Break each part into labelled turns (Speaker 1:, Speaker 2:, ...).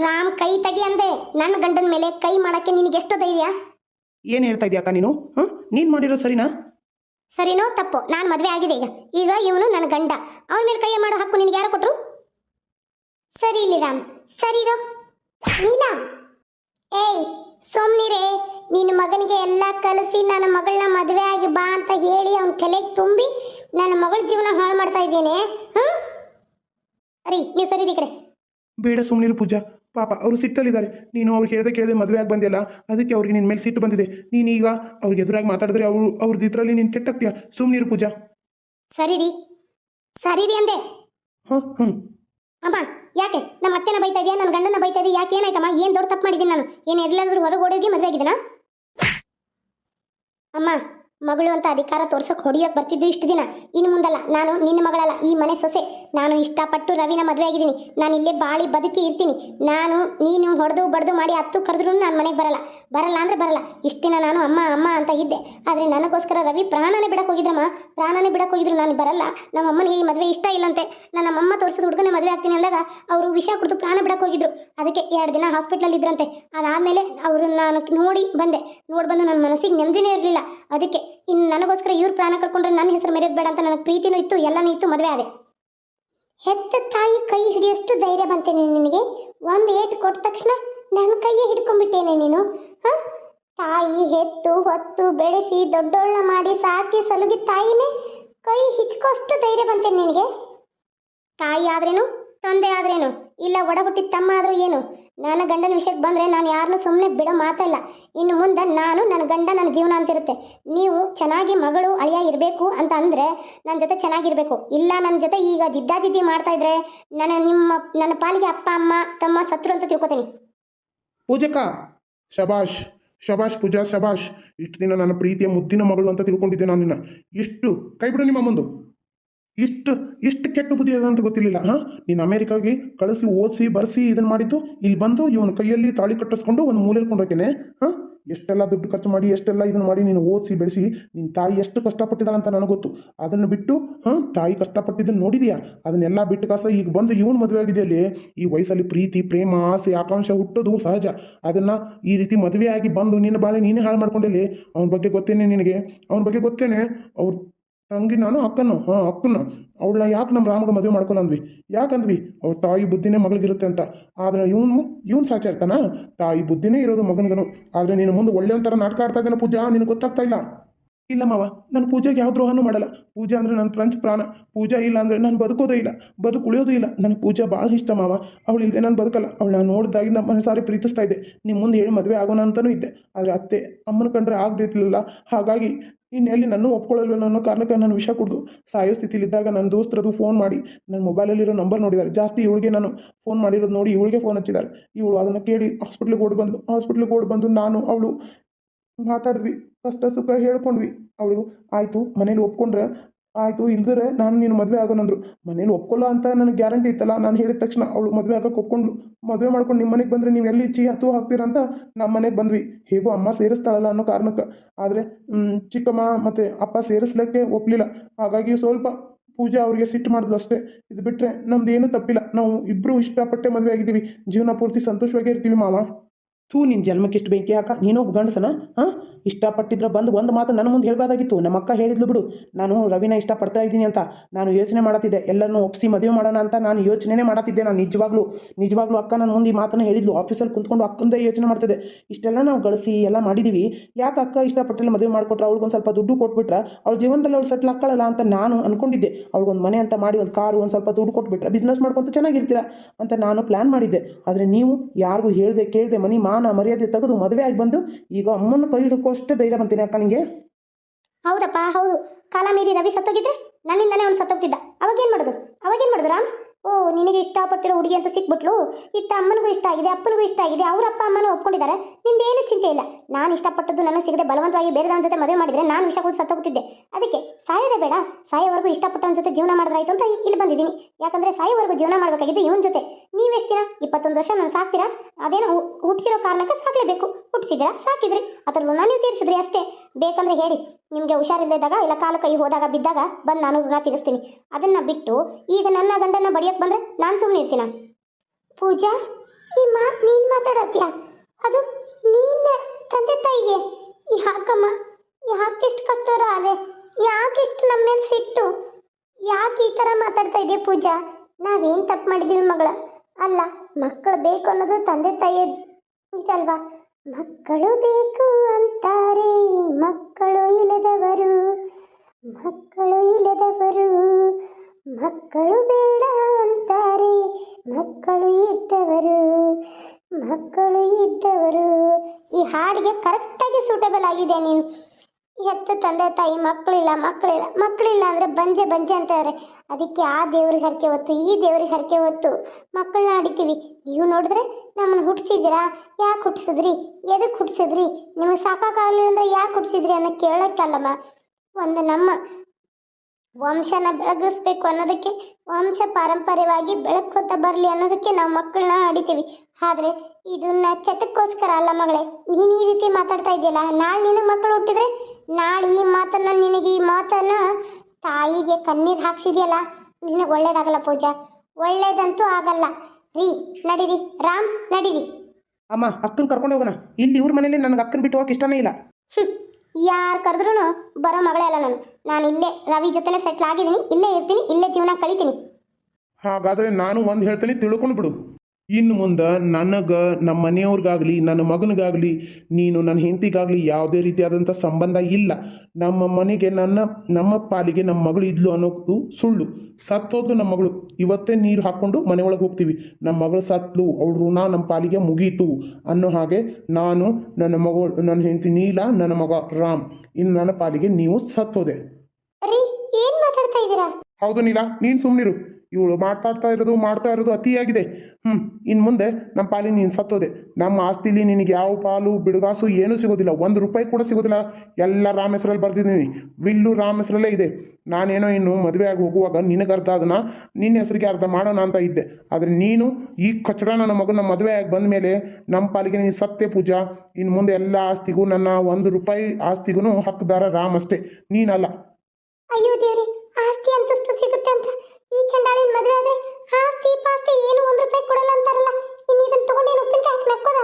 Speaker 1: ರಾಮ್ ಕೈ ತೆಗಿ ಅಂದೆ. ನನ್ನ ಗಂಡನ ಮೇಲೆ ಕೈ ಮಾಡಕ್ಕೆ ನಿನಗೆ ಎಷ್ಟು ಧೈರ್ಯ?
Speaker 2: ಏನು ಹೇಳ್ತಾ ಇದೀಯ ಅಕ್ಕ ನೀನು? ಹಾಂ? ನೀನು ಮಾಡಿರೋ ಸರಿನಾ?
Speaker 1: ಸರಿನೋ ತಪ್ಪು? ನಾನು ಮದುವೆ ಆಗಿದೆ ಈಗ. ಈಗ ಇವನು ನನ್ನ ಗಂಡ. ಅವನ ಮೇಲೆ ಕೈ ಮಾಡೋ ಹಕ್ಕು ನಿನಗೆ ಯಾರು ಕೊಟ್ರು? ಸರಿ ಇಲ್ಲಿ ರಾಮ್. ಸರಿ ಇರೋ. ನೀಲಾ. ಏಯ್ ಸೋಮ್ನಿರೇ ನಿನ್ನ ಮಗನಿಗೆ ಎಲ್ಲ ಕಲಿಸಿ ನನ್ನ ಮಗಳನ್ನ ಮದುವೆ ಆಗಿ ಬಾ ಅಂತ ಹೇಳಿ ಅವನ ತಲೆಗೆ ತುಂಬಿ ನನ್ನ ಮಗಳ ಜೀವನ ಹಾಳು ಮಾಡ್ತಾ ಇದ್ದೇನೆ. ಹಾಂ? ಸರಿ ನೀವು ಸರಿ ಈ ಕಡೆ.
Speaker 2: ಬೇಡ ಸುಮ್ಮನಿರು ಪೂಜಾ. ಪಾಪ ಅವರು ಸಿಟ್ಟಲ್ಲಿದ್ದಾರೆ. ನೀನು ಅವ್ರಿಗೆ ಹೇಳಿದೆ ಕೇಳಿದೆ ಮದುವೆ ಆಗಿ ಬಂದಿಲ್ಲ ಅದಕ್ಕೆ ಅವ್ರಿಗೆ ನಿನ್ನ ಮೇಲೆ ಸಿಟ್ಟು ಬಂದಿದೆ. ನೀನೀಗ ಅವ್ರಿಗೆ ಎದುರಾಗಿ ಮಾತಾಡಿದ್ರೆ ಅವರು ಅವ್ರದ್ದು ಇದರಲ್ಲಿ ನೀನು ಕೆಟ್ಟಾಗ್ತೀಯ ಸುಮ್ಮನಿರು ಪೂಜಾ.
Speaker 1: ಸರಿ ರೀ. ಸರಿ ರೀ ಅಂದೆ.
Speaker 2: ಹಾಂ ಹ್ಞೂ
Speaker 1: ಅಮ್ಮ ಯಾಕೆ? ನಮ್ಮ ಅತ್ತೆನ ಬೈತಾ ಇದೆಯಾ? ನನ್ನ ಗಂಡನ ಬೈತಾ ಇದೆಯಾ? ಯಾಕೆ ಏನಾಯ್ತಮ್ಮ? ಏನು ದೊಡ್ಡ ತಪ್ಪು ಮಾಡಿದ್ದೀನಿ ನಾನು? ಏನು ಎಲ್ಲಾದ್ರೂ ಹೊರಗೆ ಓಡೋಗಿ ಮದುವೆ ಆಗಿದ್ದೀನಾ? ಅಮ್ಮ ಮಗಳು ಅಂತ ಅಧಿಕಾರ ತೋರ್ಸೋಕೆ ಹೊಡಿಯೋಕೆ ಬರ್ತಿದ್ದು ಇಷ್ಟು ದಿನ. ಇನ್ನು ಮುಂದಲ್ಲ, ನಾನು ನಿನ್ನ ಮಗಳಲ್ಲ, ಈ ಮನೆ ಸೊಸೆ. ನಾನು ಇಷ್ಟಪಟ್ಟು ರವಿನ ಮದುವೆ ಆಗಿದ್ದೀನಿ. ನಾನು ಇಲ್ಲೇ ಬಾಳಿ ಬದುಕಿ ಇರ್ತೀನಿ. ನಾನು, ನೀನು ಹೊಡೆದು ಬಡ್ದು ಮಾಡಿ ಹತ್ತು ಕರೆದ್ರೂ ನಾನು ಮನೆಗೆ ಬರಲ್ಲ. ಬರಲ್ಲ ಅಂದ್ರೆ ಬರಲ್ಲ. ಇಷ್ಟು ದಿನ ನಾನು ಅಮ್ಮ ಅಮ್ಮ ಅಂತ ಇದ್ದೆ. ಆದರೆ ನನಗೋಸ್ಕರ ರವಿ ಪ್ರಾಣನೇ ಬಿಡಕ್ಕೆ ಹೋಗಿದ್ರಮ್ಮ. ಪ್ರಾಣನೇ ಬಿಡಕ್ಕೆ ಹೋಗಿದ್ರು. ನಾನು ಬರಲ್ಲ. ನಮ್ಮ ಅಮ್ಮನಿಗೆ ಈ ಮದುವೆ ಇಷ್ಟ ಇಲ್ಲಂತೆ. ನನ್ನ ಅಮ್ಮ ತೋರಿಸಿದ ಹುಡುಗನೇ ಮದುವೆ ಆಗ್ತೀನಿ ಅಂದಾಗ ಅವರು ವಿಷ ಕುಡಿದು ಪ್ರಾಣ ಬಿಡಕ್ಕೆ ಹೋಗಿದ್ರು. ಅದಕ್ಕೆ ಎರಡು ದಿನ ಹಾಸ್ಪಿಟ್ಲಲ್ಲಿ ಇದ್ರಂತೆ. ಅದಾದಮೇಲೆ ಅವರು ನಾನು ನೋಡಿ ಬಂದೆ. ನೋಡಿ ಬಂದು ನನ್ನ ಮನಸ್ಸಿಗೆ ನೆಮ್ಮದಿನೇ ಇರಲಿಲ್ಲ. ಅದಕ್ಕೆ ಇನ್ನು ನನಗೋಸ್ಕರ ಇವ್ರ ಪ್ರಾಣ ಕಳ್ಕೊಂಡ್ರೆ ನನ್ನ ಹೆಸರು ಬೇಡ ಅಂತ ನನಗೆ ಪ್ರೀತಿನೂ ಇತ್ತು, ಎಲ್ಲನೂ ಇತ್ತು, ಮದುವೆ ಆದೆ. ಹೆತ್ತ ತಾಯಿ ಕೈ ಹಿಡಿಯೋಷ್ಟು ಧೈರ್ಯ ಬಂತೇನೆ ನಿನಗೆ? ಒಂದು ಏಟು ಕೊಟ್ಟ ತಕ್ಷಣ ನನ್ನ ಕೈಯೇ ಹಿಡ್ಕೊಂಡ್ಬಿಟ್ಟೇನೆ ನೀನು, ಹಾಂ? ತಾಯಿ ಹೆತ್ತು ಹೊತ್ತು ಬೆಳೆಸಿ ದೊಡ್ಡೋಳ್ಳ ಮಾಡಿ ಸಾಕಿ ಸಲುಗಿ ತಾಯಿನೇ ಕೈ ಹಿಚ್ಕೋಷ್ಟು ಧೈರ್ಯ ಬಂತೇನೆ ನಿನಗೆ? ತಾಯಿ ಆದ್ರೇನು? ತಂದೆ ಆದ್ರೇನು? ಇಲ್ಲ ಒಡ ತಮ್ಮ ಆದ್ರೂ ಏನು? ನನ್ನ ಗಂಡನ ವಿಷಯಕ್ಕೆ ಬಂದರೆ ನಾನು ಯಾರನ್ನೂ ಸುಮ್ಮನೆ ಬಿಡೋ ಮಾತಲ್ಲ. ಇನ್ನು ಮುಂದೆ ನಾನು ನನ್ನ ಗಂಡ ನನ್ನ ಜೀವನ ಅಂತಿರುತ್ತೆ. ನೀವು ಚೆನ್ನಾಗಿ ಮಗಳು, ಅಳಿಯ ಇರಬೇಕು ಅಂತ ಅಂದರೆ ನನ್ನ ಜೊತೆ ಚೆನ್ನಾಗಿರಬೇಕು. ಇಲ್ಲ ನನ್ನ ಜೊತೆ ಈಗ ಜಿದ್ದಾಜಿದ್ದಿ ಮಾಡ್ತಾ ಇದ್ರೆ ನನ್ನ ನಿಮ್ಮ, ನನ್ನ ಪಾಲಿಗೆ ಅಪ್ಪ, ಅಮ್ಮ, ತಮ್ಮ, ಸತ್ರು ಅಂತ ತಿಳ್ಕೊತೀನಿ.
Speaker 2: ಪೂಜಕ, ಶಬಾಷ್ ಶಬಾಷ್ ಪೂಜಾ, ಶಬಾಷ್, ಇಷ್ಟು ದಿನ ನನ್ನ ಪ್ರೀತಿಯ ಮುದ್ದಿನ ಮಗಳು ಅಂತ ತಿಳ್ಕೊಂಡಿದ್ದೆ ನಾನು ನಿನ್ನ. ಇಷ್ಟು. ಕೈ ಬಿಡು ನಿಮ್ಮ ಮುಂದು ಇಷ್ಟು ಇಷ್ಟು ಕೆಟ್ಟ ಬುದ್ಧಿ ಅದ ಅಂತ ಗೊತ್ತಿರಲಿಲ್ಲ. ಹಾಂ? ನೀನು ಅಮೇರಿಕಾಗೆ ಕಳಿಸಿ, ಓದಿಸಿ, ಬರೆಸಿ ಇದನ್ನು ಮಾಡಿದ್ದು, ಇಲ್ಲಿ ಬಂದು ಇವನ ಕೈಯಲ್ಲಿ ತಾಳಿ ಕಟ್ಟಿಸ್ಕೊಂಡು ಒಂದು ಮೂಲೆ ಕೊಂಡೋಕೇನೆ ಹಾಂ? ಎಷ್ಟೆಲ್ಲ ದುಡ್ಡು ಖರ್ಚು ಮಾಡಿ, ಎಷ್ಟೆಲ್ಲ ಇದನ್ನು ಮಾಡಿ ನೀನು ಓದಿಸಿ, ಬೆಳೆಸಿ ನಿನ್ನ ತಾಯಿ ಎಷ್ಟು ಕಷ್ಟಪಟ್ಟಿದ್ದಾಳೆ ಅಂತ ನನಗೆ ಗೊತ್ತು. ಅದನ್ನು ಬಿಟ್ಟು, ಹಾಂ? ತಾಯಿ ಕಷ್ಟಪಟ್ಟಿದ್ದನ್ನು ನೋಡಿದೀಯಾ? ಅದನ್ನೆಲ್ಲ ಬಿಟ್ಟು ಕಾಸ ಈಗ ಬಂದು ಇವನು ಮದುವೆ ಆಗಿದೆಯಲ್ಲಿ? ಈ ವಯಸ್ಸಲ್ಲಿ ಪ್ರೀತಿ, ಪ್ರೇಮ, ಆಸೆ, ಆಕಾಂಕ್ಷೆ ಹುಟ್ಟೋದು ಸಹಜ. ಅದನ್ನು ಈ ರೀತಿ ಮದುವೆ ಆಗಿ ಬಂದು ನಿನ್ನ ಬಾಳೆ ನೀನೇ ಹಾಳು ಮಾಡ್ಕೊಂಡಿಲ್ಲಿ ಅವನ ಬಗ್ಗೆ ಗೊತ್ತೇನೆ ನಿನಗೆ? ಅವನ ಬಗ್ಗೆ ಗೊತ್ತೇನೆ? ಅವ್ರ ತಂಗಿ ನಾನು ಅಕ್ಕನು, ಹಾಂ, ಅಕ್ಕನ. ಅವಳನ್ನ ಯಾಕೆ ನಮ್ಮ ರಾಮಗೆ ಮದುವೆ ಮಾಡ್ಕೊಂಡಂದ್ವಿ ಯಾಕಂದ್ವಿ? ಅವ್ರ ತಾಯಿ ಬುದ್ಧಿನೇ ಮಗಳಿಗಿರುತ್ತೆ ಅಂತ. ಆದರೆ ಇವನು ಇವನು ಸಾಚಾರ್ತಾನ ತಾಯಿ ಬುದ್ಧಿನೇ ಇರೋದು ಮಗನಿಗನು. ಆದರೆ ನೀನು ಮುಂದೆ ಒಳ್ಳೆ ಒಂಥರ ನಾಟಕ ಆಡ್ತಾ ಇದ್ದಾನೆ ಪೂಜಾ, ನಿನಗೆ ಗೊತ್ತಾಗ್ತಾ ಇಲ್ಲ? ಇಲ್ಲ ಮಾವ, ನಾನು ಪೂಜೆಗೆ ಯಾವ ದ್ರೋಹನೂ ಮಾಡಲ್ಲ. ಪೂಜೆ ಅಂದರೆ ನನ್ನ ಫ್ರೆಂಚ್ ಪ್ರಾಣ. ಪೂಜಾ ಇಲ್ಲ ಅಂದರೆ ನಾನು ಬದುಕೋದೇ ಇಲ್ಲ. ಬದುಕು ಉಳಿಯೋದು ಇಲ್ಲ. ನನಗೆ ಪೂಜಾ ಭಾಳ ಇಷ್ಟ ಮಾವ. ಅವಳು ಇಲ್ಲದೆ ನಾನು ಬದುಕಲ್ಲ. ಅವಳನ್ನ ನೋಡಿದಾಗಿ ನಮ್ಮ ಮನಸಾರಿ ಪ್ರೀತಿಸ್ತಾ ಇದ್ದೆ ನಿಮ್ಮ ಮುಂದೆ ಹೇಳಿ ಮದುವೆ ಆಗೋಣ ಅಂತಲೂ ಇದ್ದೆ. ಆದರೆ ಅತ್ತೆ ಅಮ್ಮನ ಕಂಡ್ರೆ ಆಗದಿತ್ತಿಲ್ಲ ಹಾಗಾಗಿ ಇನ್ನೆಲ್ಲಿ ನನ್ನ ಒಪ್ಕೊಳ್ಳಲ್ವೇನೋ ಅನ್ನೋ ಕಾರಣಕ್ಕೆ ನಾನು ವಿಷ ಕುಡಿದು ಸಾಯೋ ಸ್ಥಿತಿಲಿದ್ದಾಗ ನನ್ನ ದೋಸ್ತರದು ಫೋನ್ ಮಾಡಿ ನನ್ನ ಮೊಬೈಲಲ್ಲಿರೋ ನಂಬರ್ ನೋಡಿದ್ದಾರೆ. ಜಾಸ್ತಿ ಇವಳಿಗೆ ನಾನು ಫೋನ್ ಮಾಡಿರೋದು ನೋಡಿ ಇವಳಿಗೆ ಫೋನ್ ಹಚ್ಚಿದ್ದಾರೆ. ಇವಳು ಅದನ್ನು ಕೇಳಿ ಹಾಸ್ಪಿಟ್ಲಿಗೆ ಓಡಿ ಬಂದು ಹಾಸ್ಪಿಟ್ಲಿಗೆ ಓಡಿ ಬಂದು ನಾನು ಅವಳು ಮಾತಾಡಿದ್ವಿ. ಕಷ್ಟ ಸುಖ ಹೇಳ್ಕೊಂಡ್ವಿ. ಅವಳು ಆಯಿತು ಮನೇಲಿ ಒಪ್ಕೊಂಡ್ರೆ ಆಯಿತು ಇಲ್ದರೆ ನಾನು ನೀನು ಮದುವೆ ಆಗೋಣಂದ್ರು ಮನೇಲಿ ಒಪ್ಕೊಳ್ಳೋ ಅಂತ ನನಗೆ ಗ್ಯಾರಂಟಿ ಇತ್ತಲ್ಲ, ನಾನು ಹೇಳಿದ ತಕ್ಷಣ ಅವಳು ಮದುವೆ ಆಗೋಕೆ ಒಪ್ಕೊಂಡ್ಲು ಮದುವೆ ಮಾಡ್ಕೊಂಡು ನಿಮ್ಮ ಮನೆಗೆ ಬಂದರೆ ನೀವು ಎಲ್ಲಿ ಚಿ ಹತ್ತು ಹಾಕ್ತೀರಂತ ನಮ್ಮ ಮನೆಗೆ ಬಂದ್ವಿ. ಹೇಗೋ ಅಮ್ಮ ಸೇರಿಸ್ತಾಳಲ್ಲ ಅನ್ನೋ ಕಾರಣಕ್ಕೆ. ಆದರೆ ಚಿಕ್ಕಮ್ಮ ಮತ್ತು ಅಪ್ಪ ಸೇರಿಸ್ಲಿಕ್ಕೆ ಒಪ್ಪಲಿಲ್ಲ ಹಾಗಾಗಿ ಸ್ವಲ್ಪ ಪೂಜಾ ಅವರಿಗೆ ಸಿಟ್ಟು ಮಾಡಿದ್ಲು ಅಷ್ಟೇ. ಇದು ಬಿಟ್ಟರೆ ನಮ್ದು ಏನೂ ತಪ್ಪಿಲ್ಲ. ನಾವು ಇಬ್ಬರು ಇಷ್ಟಪಟ್ಟೆ ಮದುವೆ ಆಗಿದ್ದೀವಿ. ಜೀವನ ಪೂರ್ತಿ ಸಂತೋಷವಾಗೇ ಇರ್ತೀವಿ ಮಾವ. ಥೂ ನಿನ್ನ ಜನ್ಮಕ್ಕೆ ಇಷ್ಟು ಬೆಂಕಿ ಹಾಕ. ನೀನು ಗಂಡಸನ, ಹಾಂ? ಇಷ್ಟಪಟ್ಟಿದ್ರೆ ಬಂದು ಒಂದು ಮಾತು ನನ್ನ ಮುಂದೆ ಹೇಳ್ಬೋದಾಗಿತ್ತು ನಮ್ಮ ಅಕ್ಕ ಹೇಳಿದ್ಲು ಬಿಡು, ನಾನು ರವಿನ ಇಷ್ಟಪಡ್ತಾ ಇದ್ದೀನಿ ಅಂತ. ನಾನು ಯೋಚನೆ ಮಾಡತ್ತಿದ್ದೆ. ಎಲ್ಲರನ್ನೂ ಒಪ್ಪಿಸಿ ಮದುವೆ ಮಾಡೋಣ ಅಂತ ನಾನು ಯೋಚನೆ ಮಾಡತ್ತಿದ್ದೆ ನಾನು ನಿಜವಾಗ್ಲೂ. ನಿಜವಾಗ್ಲೂ ಅಕ್ಕ ನನ್ನ ಮುಂದೆ ಈ ಮಾತನ್ನು ಹೇಳಿದ್ಲು. ಆಫೀಸಲ್ಲಿ ಕುಂತ್ಕೊಂಡು ಅಕ್ಕಂದೇ ಯೋಚನೆ ಮಾಡ್ತಿದ್ದೆ. ಇಷ್ಟೆಲ್ಲ ನಾವು ಗಳಿಸಿ ಎಲ್ಲ ಮಾಡಿದ್ದೀವಿ ಯಾಕೆ ಅಕ್ಕ ಇಷ್ಟಪಟ್ಟಿಲ್ಲ ಮದುವೆ ಮಾಡಿಕೊಟ್ರೆ ಅವ್ಳಿಗೊಂದು ಸ್ವಲ್ಪ ದುಡ್ಡು ಕೊಟ್ಬಿಟ್ರೆ? ಅವಳ ಜೀವನದಲ್ಲಿ ಅವ್ಳು ಸೆಟ್ಲ್ ಹಾಕ್ಕೊಳ್ಳಲ್ಲ ಅಂತ ನಾನು ಅಂದ್ಕೊಂಡಿದ್ದೆ ಅವ್ಳಿಗೊಂದು ಮನೆ ಅಂತ ಮಾಡಿ, ಒಂದು ಕಾರು, ಒಂದು ಸ್ವಲ್ಪ ದುಡ್ಡು ಕೊಟ್ಬಿಟ್ರೆ ಬಿಸ್ನೆಸ್ ಮಾಡ್ಕೊಂತ ಚೆನ್ನಾಗಿರ್ತೀರ ಅಂತ ನಾನು ಪ್ಲ್ಯಾನ್ ಮಾಡಿದ್ದೆ. ಆದರೆ ನೀವು ಯಾರಿಗೂ ಹೇಳಿದೆ ಕೇಳಿದೆ ಮನೆ ಮನಿ ಮಾನ ಮರ್ಯಾದೆ ತೆಗೆದು ಮದುವೆ ಆಗಿ ಬಂದು ಈಗ ಅಮ್ಮನ ಕೈ ಹಿಡ್ಕೋಷ್ಟೇ ಧೈರ್ಯ ಬಂತೀನಿ ಅಕ್ಕ ನಿಂಗೆ.
Speaker 1: ಹೌದಪ್ಪ, ಹೌದು. ಕಾಲ ಮೀರಿ ರವಿ ಸತ್ತೋಗಿದ್ರೆ ನನ್ನಿಂದನೇ ಅವ್ನು ಸತ್ತೋಗ್ತಿದ್ದ. ಅವಾಗೇನು ಮಾಡುದು? ಅವಾಗೇನು ಮಾಡೋದು ರಾಮ್? ಓ, ನಿನಗೆ ಇಷ್ಟಪಟ್ಟಿರೋ ಹುಡುಗಿ ಅಂತ ಸಿಕ್ಬಿಟ್ಲು? ಇತ್ತ ಅಮ್ಮನಿಗೂ ಇಷ್ಟ ಆಗಿದೆ, ಅಪ್ಪನಿಗೂ ಇಷ್ಟ ಆಗಿದೆ, ಅವ್ರ ಅಪ್ಪ ಅಮ್ಮನೂ ಒಪ್ಕೊಂಡಿದ್ದಾರೆ. ನಿಂದೇನು ಚಿಂತೆ ಇಲ್ಲ. ನಾನು ಇಷ್ಟಪಟ್ಟದ್ದು ನನಗೆ ಸಿಗದೆ ಬಲವಂತವಾಗಿ ಬೇರೆದವನ ಜೊತೆ ಮದುವೆ ಮಾಡಿದ್ರೆ ನಾನು ವಿಷ ಕುಡಿದು ಸತ್ತೋಗ್ತಿದ್ದೆ. ಅದಕ್ಕೆ ಸಾಯೋದೇ ಬೇಡ. ಸಾಯೋವರೆಗೂ ಇಷ್ಟಪಟ್ಟವನ ಜೊತೆ ಜೀವನ ಮಾಡಿದ್ರಾಯ್ತು ಅಂತ ಇಲ್ಲಿ ಬಂದಿದ್ದೀನಿ. ಯಾಕಂದ್ರೆ ಸಾಯೋವರೆಗೂ ಜೀವನ ಮಾಡಬೇಕಾಗಿದ್ದು ಇವನ ಜೊತೆ. ನೀವೆಷ್ಟು ದಿನ? ಇಪ್ಪತ್ತೊಂದು ವರ್ಷ ನಾನು ಸಾಕ್ತೀರಾ? ಅದೇನು ಹುಟ್ಟಿಸಿರೋ ಕಾರಣಕ್ಕೆ ಸಾಕಲೇಬೇಕು. ಹುಟ್ಟಿಸಿದ್ರಾ ಸಾಕಿದ್ರಿ. ಅದ್ರ ಋಣ ನೀವು ತೀರಿಸಿದ್ರಿ ಅಷ್ಟೇ. ಬೇಕಂದ್ರೆ ಹೇಳಿ. ನಿಮಗೆ ಹುಷಾರಿಲ್ಲದಾಗ ಇಲ್ಲ ಕಾಲು ಕೈ ಹೋದಾಗ ಬಿದ್ದಾಗ ಬಂದು ನಾನು ಋಣ ತೀರಿಸ್ತೀನಿ. ಅದನ್ನು ಬಿಟ್ಟು ಈಗ ನನ್ನ ಗಂಡನ ಬಡಿಯೋಕ್ಕೆ ಬಂದರೆ ನಾನು ಸುಮ್ಮನೆ ಇರ್ತೀನ? ಪೂಜಾ, ಈ ಮಾತು ನೀನು ಮಾತಾಡತ್ಯ? ಅದು ನೀನ್ ತಂದೆ ತಾಯಿಗೆ. ಯಾಕಮ್ಮ, ಯಾಕೆಷ್ಟು ಕಟ್ಟೋರ ಅದೇ ಯಾಕೆಷ್ಟು ನಮ್ಮ ಮೇಲೆ ಸಿಟ್ಟು? ಯಾಕೆ ಈ ಥರ ಮಾತಾಡ್ತಾ ಇದೆಯಾ ಪೂಜಾ? ನಾವೇನು ತಪ್ಪು ಮಾಡಿದ್ದೀವಿ ಮಗಳ? ಅಲ್ಲ ಮಕ್ಕಳು ಬೇಕು ಅನ್ನೋದು ತಂದೆ ತಾಯಿ ಇದಲ್ವಾ? ಮಕ್ಕಳು ಬೇಕು ಅಂತಾರೆ, ಮಕ್ಕಳು ಇಲ್ಲದವರು ಮಕ್ಕಳು ಇಲ್ಲದವರು, ಮಕ್ಕಳು ಬೇಡ ಅಂತಾರೆ, ಮಕ್ಕಳು ಇದ್ದವರು ಮಕ್ಕಳು ಇದ್ದವರು. ಈ ಹಾಡಿಗೆ ಕರೆಕ್ಟಾಗಿ ಸೂಟಬಲ್ ಆಗಿದೆ ನೀನು. ಎತ್ತ ತಂದೆ ತಾಯಿ, ಮಕ್ಕಳಿಲ್ಲ ಮಕ್ಕಳಿಲ್ಲ ಮಕ್ಕಳಿಲ್ಲ ಅಂದರೆ ಬಂಜೆ ಬಂಜೆ ಅಂತಾರೆ ಅದಕ್ಕೆ ಆ ದೇವ್ರಿಗೆ ಹರಕೆ ಹೊತ್ತು, ಈ ದೇವ್ರಿಗೆ ಹರಕೆ ಹೊತ್ತು ಮಕ್ಕಳನ್ನ ಆಡಿತೀವಿ ನೀವು ನೋಡಿದ್ರೆ ನಮ್ಮನ್ನು ಹುಟ್ಟಿಸಿದ್ದೀರಾ ಯಾಕೆ ಹುಟ್ಟಿಸಿದ್ರಿ ಎದಕ್ಕೆ ಹುಟ್ಟಿಸಿದ್ರಿ ನಿಮಗೆ ಸಾಕಾಗಲಿ ಅಂದರೆ ಯಾಕೆ ಹುಟ್ಟಿಸಿದ್ರಿ ಅನ್ನೋ ಕೇಳೋಕ್ಕಲ್ಲಮ್ಮ ಒಂದು ನಮ್ಮ ವಂಶನ ಬೆಳಗಿಸ್ಬೇಕು ಅನ್ನೋದಕ್ಕೆ, ವಂಶ ಪಾರಂಪರ್ಯವಾಗಿ ಬೆಳಕೋತ ಬರಲಿ ಅನ್ನೋದಕ್ಕೆ ನಾವು ಮಕ್ಕಳನ್ನ ಹಡಿತೀವಿ ಆದರೆ ಇದನ್ನ ಚಟಕ್ಕೋಸ್ಕರ ಅಲ್ಲ ಮಗಳೇ, ನೀನು ಈ ರೀತಿ ಮಾತಾಡ್ತಾ ಇದೆಯಲ್ಲ ನಾಳೆ ನಿನಗೆ ಮಕ್ಕಳು ಹುಟ್ಟಿದ್ರೆ? ನಾಳೆ ಈ ಮಾತನ್ನು, ನಿನಗೆ ಈ ಮಾತನ್ನು ತಾಯಿಗೆ ಕಣ್ಣೀರು ಹಾಕ್ಸಿದೆಯಲ್ಲ? ನಿನಗೆ ಒಳ್ಳೇದಾಗಲ್ಲ ಪೂಜಾ? ಒಳ್ಳೇದಂತೂ ಆಗಲ್ಲ. ರೀ ನಡೀರಿ ರಾಮ್ ನಡೀರಿ.
Speaker 3: ಅಮ್ಮ ಅಕ್ಕನ ಕರ್ಕೊಂಡು ಹೋಗೋಣ. ಇಲ್ಲಿ ಇವ್ರ ಮನೇಲಿ ನನಗೆ ಅಕ್ಕನ ಬಿಟ್ಟು ಹೋಗಕ್ಕೆ ಇಷ್ಟನೇ ಇಲ್ಲ.
Speaker 1: ಯಾರು ಕರೆದ್ರೂ ಬರೋ ಮಗಳೇ ಅಲ್ಲ ನಾನು. ನಾನು ಇಲ್ಲೇ ರವಿ ಜೊತೆನೇ ಸೆಟ್ಲ್ ಆಗಿದ್ದೀನಿ ಇಲ್ಲೇ ಇರ್ತೀನಿ ಇಲ್ಲೇ ಜೀವನ ಕಳಿತೀನಿ.
Speaker 2: ಹಾಗಾದ್ರೆ ನಾನು ಒಂದು ಹೇಳ್ತೀನಿ ತಿಳ್ಕೊಂಡು ಬಿಡು. ಇನ್ನು ಮುಂದೆ ನನಗೆ ನಮ್ಮ ಮನೆಯವ್ರಿಗಾಗಲಿ ನನ್ನ ಮಗನಿಗಾಗಲಿ ನೀನು ನನ್ನ ಹೆಂಡತಿಗಾಗಲಿ ಯಾವುದೇ ರೀತಿಯಾದಂಥ ಸಂಬಂಧ ಇಲ್ಲ. ನಮ್ಮ ಮನೆಗೆ ನನ್ನ ನಮ್ಮ ಪಾಲಿಗೆ ನಮ್ಮ ಮಗಳು ಇದ್ಲು ಅನ್ನೋದು ಸುಳ್ಳು. ಸತ್ತೋದು ನಮ್ಮ ಮಗಳು. ಇವತ್ತೇ ನೀರು ಹಾಕ್ಕೊಂಡು ಮನೆ ಒಳಗೆ ಹೋಗ್ತೀವಿ. ನಮ್ಮ ಮಗಳು ಸತ್ಲು ಅವಳು ಋಣ ನಮ್ಮ ಪಾಲಿಗೆ ಮುಗೀತು ಅನ್ನೋ ಹಾಗೆ ನಾನು ನನ್ನ ಮಗಳು ನನ್ನ ಹೆಂಡತಿ ನೀಲ ನನ್ನ ಮಗ ರಾಮ್ ಇನ್ನು ನನ್ನ ಪಾಲಿಗೆ ನೀವು ಸತ್ತೋದೆ. ಹೌದು ನೀಲ ನೀನು ಸುಮ್ಮನಿರು ಇವಳು ಮಾತಾಡ್ತಾ ಇರೋದು, ಮಾಡ್ತಾ ಇರೋದು ಅತಿಯಾಗಿದೆ. ಹ್ಞೂ ಇನ್ನು ಮುಂದೆ ನಮ್ಮ ಪಾಲಿ ನೀನು ಸತ್ತೋದೆ. ನಮ್ಮ ಆಸ್ತಿಲಿ ನಿನಗೆ ಯಾವ ಪಾಲು, ಬಿಡುಗಾಸು ಏನೂ ಸಿಗೋದಿಲ್ಲ. ಒಂದು ರೂಪಾಯಿ ಕೂಡ ಸಿಗೋದಿಲ್ಲ. ಎಲ್ಲ ರಾಮ ಹೆಸರಲ್ಲಿ ಬರ್ತಿದ್ದೀನಿ ವಿಲ್ಲು ರಾಮ ಹೆಸರಲ್ಲೇ ಇದೆ. ನಾನೇನೋ ಇನ್ನು ಮದುವೆ ಆಗಿ ಹೋಗುವಾಗ ನಿನಗೆ ಅರ್ಧ ಅದನ್ನ, ನಿನ್ನ ಹೆಸರಿಗೆ ಅರ್ಧ ಮಾಡೋಣ ಅಂತ ಇದ್ದೆ. ಆದರೆ ನೀನು ಈ ಕಚಡ ನನ್ನ ಮಗನ ಮದುವೆ ಆಗಿ ಬಂದ ಮೇಲೆ ನಮ್ಮ ಪಾಲಿಗೆ ನೀನು ಸತ್ಯ ಪೂಜಾ. ಇನ್ನು ಮುಂದೆ ಎಲ್ಲ ಆಸ್ತಿಗೂ ನನ್ನ ಒಂದು ರೂಪಾಯಿ ಆಸ್ತಿಗೂ ಹಕ್ಕದಾರ ರಾಮ್ ಅಷ್ಟೇ. ನೀನಲ್ಲ.
Speaker 1: ಅಯ್ಯೋ ದೇವ್ರಿ, ಆಸ್ತಿ ಅಂತಸ್ತು ಸಿಗುತ್ತೆ ಅಂತ ಈ ಚಂಡಾಳಿನ ಮದುವೆ ಆದ್ರೆ ಆಸ್ತಿ ಪಾಸ್ತಿ ಏನು ಒಂದ್ ರೂಪಾಯಿ ಕೊಡಲ್ಲ ಅಂತಾರಲ್ಲ, ಇನ್ನು ಇದನ್ನ ತಗೊಂಡೇನು ಉಪ್ಪಿನಕಾಯಿ ಹಾಕಿ ನಕ್ಕೋದ?